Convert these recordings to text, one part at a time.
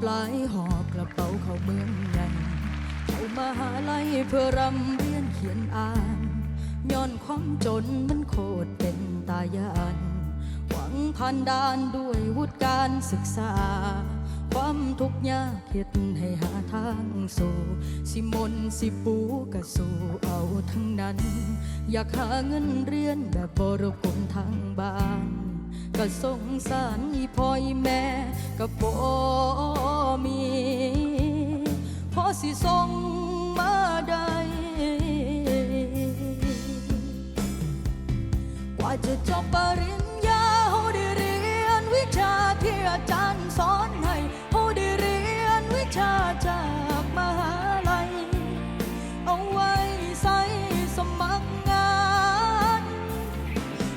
ปลายหอบกระเป๋าเข้าเมืองใหญ่เข้ามาหาลัยเพื่อรำเรียนเขียนอ่านย้อนความจนมันโคตรเป็นตายาน หวังผ่านด่านด้วยวุฒิการศึกษา ความทุกข์ยากเฮ็ดให้หาทางสู่ สิมนสิปูกะสู่เอาทั้งนั้น อยากหาเงินเรียนแบบบรกวนทางบ้าน ก็สงสารอีพ่ออีแม่ก็บ่มี จะจบปริญญาเฮาได้เรียนวิชาที่อาจารย์สอนให้เฮาได้เรียนวิชาจากมหาลัย เอาไว้ใส่สมัครงาน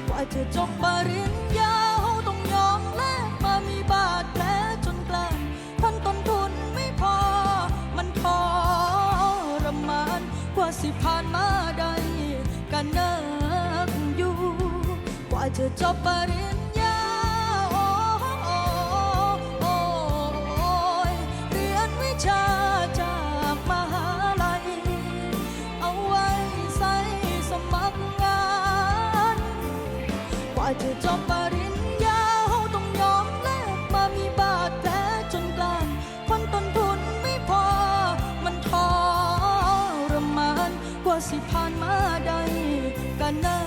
กว่าจะจบปริญญาเฮาต้องยอมแลกมามีบาดแผลจนกลางทั้งต้นทุนไม่พอ มันทรมานกว่าสิผ่านมาได้กันเนักอยู่ กว่าจะจบปริญญาโอ้โอ้โอ้ยเรียนวิชาจากมหาลัย เอาไว้ใส่สมัครงาน กว่าจะจบปริญญาเฮาต้องยอมแลกมามีบาดแผลจนกลางคนต้นทุนไม่พอ มันทรมานกว่าสิผ่านมาได้กันนั